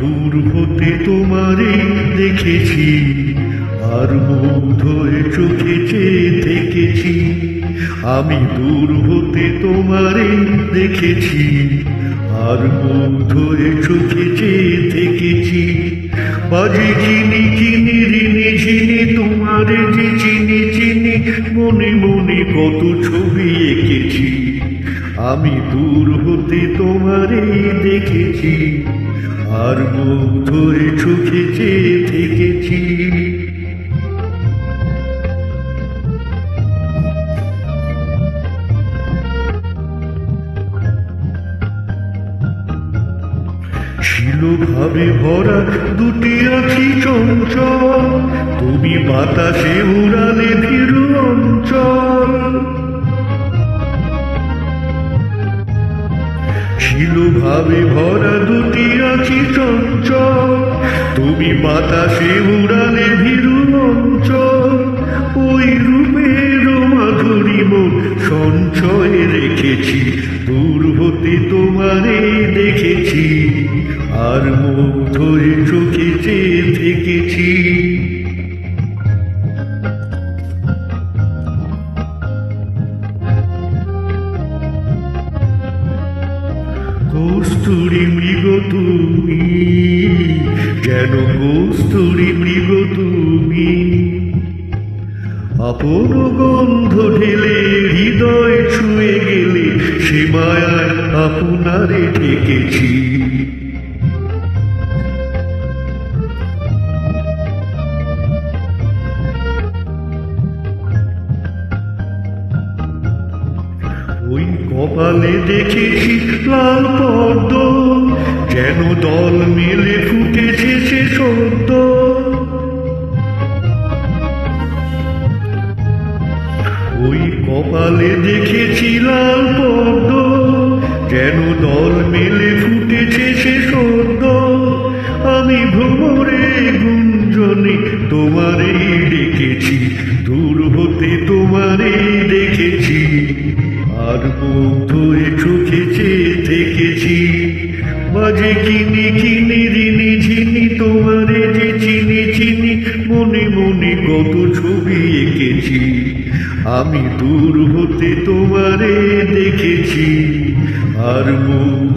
দূর হতে তোমারে দেখেছি, আর মুগ্ধ চোখে চেয়ে দেখেছি আমি দূর হতে তোমারে দেখেছি, আর মুগ্ধ চোখে চেয়ে দেখেছি বাজে চিনি চিনি রিনি ঝিনি তোমারে যে চিনি চিনি মনে মনে কত ছবি এঁকেছি। আমি দূর হতে তোমারে দেখেছি আর মুখ ধরে চোখে চেয়ে থেকেছি। ভাবে ভরা দুটি আখি চঞ্চল, তুমি বাতাসে উড়ালে ভীরু অঞ্চল। ছিল ভাবে ভরা দুটি আখি চঞ্চল। তুমি বাতাসে উড়ালে ভীরু অঞ্চল ওই রূপের মাধুরী মন সঞ্চয়ে রেখেছি। দূর হতে তোমারে দেখেছি। আর মুখ ধরে চোখে চেয়ে থেকেছি। কস্তুরি মৃগ তুমি। যেন কস্তুরি মৃগ তুমি? আপন গন্ধ ঢেলে হৃদয় ছুঁয়ে গেলে সে মায়ায় আপনারে ঠেকেছি। ওই কপালে দেখেছি লাল পদ্ম, যেন দল মেলে ফুটেছে সে সদ্য। ওই কপালে দেখেছি লাল পদ্ম, যেন দল মেলে ফুটেছে সে সদ্য। আমি ভ্রমরে গুঞ্জনে তোমারে ডেকেছি, দূর হতে তোমারে দেখেছি। আর হয়ে চোখে চেয়ে থেকেছি মাঝে কিনি কিনি রিনি ঝিনি, তোমারে যে চিনি চিনি মনে মনে কত ছবি এঁকেছি। আমি দূর হতে তোমারে দেখেছি। আর মুগ্ধ